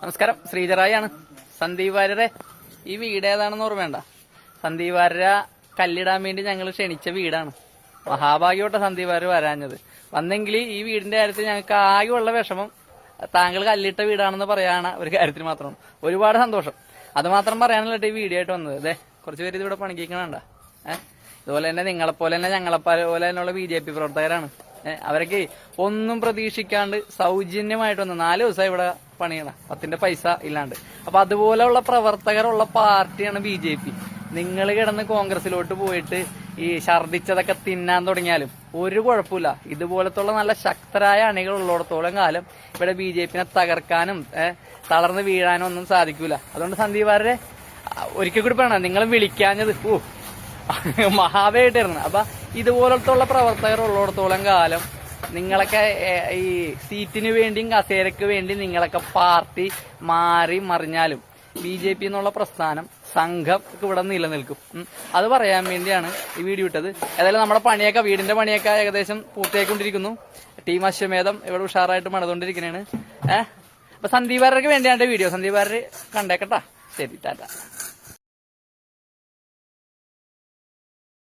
നമസ്കാരം. ശ്രീജറായാണ് സന്ദീപ് വാര്യരെ ഈ വീട് ഏതാണെന്ന് ഓർമ്മയുണ്ട? സന്ദീപ് വാര്യര കല്ലിടാൻ വേണ്ടി ഞങ്ങൾ ക്ഷണിച്ച വീടാണ്. മഹാഭാഗ്യോട്ട സന്ദീപ് വാര്യർ വരാഞ്ഞത്. വന്നെങ്കിൽ ഈ വീടിന്റെ കാര്യത്തിൽ ഞങ്ങൾക്ക് ആകെയുള്ള വിഷമം താങ്കൾ കല്ലിട്ട വീടാണെന്ന് പറയാണ ഒരു കാര്യത്തിൽ മാത്രമാണ് ഒരുപാട് സന്തോഷം. അത് മാത്രം പറയാനല്ല ഈ വീഡിയോ ആയിട്ട് വന്നത്. അതെ കുറച്ച് പേര് ഇതിവിടെ പണിക്കേക്കണണ്ട ഏഹ് ഇതുപോലെ തന്നെ നിങ്ങളെപ്പോലെ തന്നെ ഞങ്ങളെപ്പോലെ തന്നെയുള്ള ബി ജെ പി പ്രവർത്തകരാണ്. അവരൊക്കെ ഒന്നും പ്രതീക്ഷിക്കാണ്ട് സൗജന്യമായിട്ട് വന്ന് നാല് ദിവസം ഇവിടെ പണിയണ. പത്തിന്റെ പൈസ ഇല്ലാണ്ട്. അപ്പൊ അതുപോലെയുള്ള പ്രവർത്തകരുള്ള പാർട്ടിയാണ് ബി ജെ പി. നിങ്ങൾ കിടന്ന് കോൺഗ്രസിലോട്ട് പോയിട്ട് ഈ ഛർദിച്ചതൊക്കെ തിന്നാൻ തുടങ്ങിയാലും ഒരു കുഴപ്പമില്ല. ഇതുപോലത്തുള്ള നല്ല ശക്തരായ അണികൾ ഉള്ളിടത്തോളം കാലം ഇവിടെ ബി ജെ പിനെ തകർക്കാനും തളർന്ന് വീഴാനും ഒന്നും സാധിക്കൂല. അതുകൊണ്ട് സന്ദീപ് വാര്യരെ ഒരിക്കൽ കൂടി പറയണം നിങ്ങൾ വിളിക്കാഞ്ഞത് ഓ മഹാവേട്ടായിരുന്നു അപ്പൊ ഇതുപോലത്തുള്ള പ്രവർത്തകർ ഉള്ളിടത്തോളം കാലം നിങ്ങളൊക്കെ ഈ സീറ്റിന് വേണ്ടിയും കസേരക്ക് വേണ്ടി നിങ്ങളൊക്കെ പാർട്ടി മാറി മറിഞ്ഞാലും ബി ജെ പി എന്നുള്ള പ്രസ്ഥാനം സംഘം ഇവിടെ നിലനിൽക്കും. അത് പറയാൻ വേണ്ടിയാണ് ഈ വീഡിയോ ഇട്ടത്. ഏതായാലും നമ്മുടെ പണിയൊക്കെ വീടിന്റെ പണിയൊക്കെ ഏകദേശം പൂർത്തിയായിക്കൊണ്ടിരിക്കുന്നു. ടീം അശ്വമേധം ഇവിടെ ഉഷാറായിട്ട് മണതുകൊണ്ടിരിക്കുന്നതാണ് ഏഹ് അപ്പൊ സന്ദീപ് വാര്യർക്ക് വേണ്ടിയാണ് വീഡിയോ. സന്ദീപ് വാര്യർ കണ്ടേക്കട്ടാ. ശരി ടാറ്റ.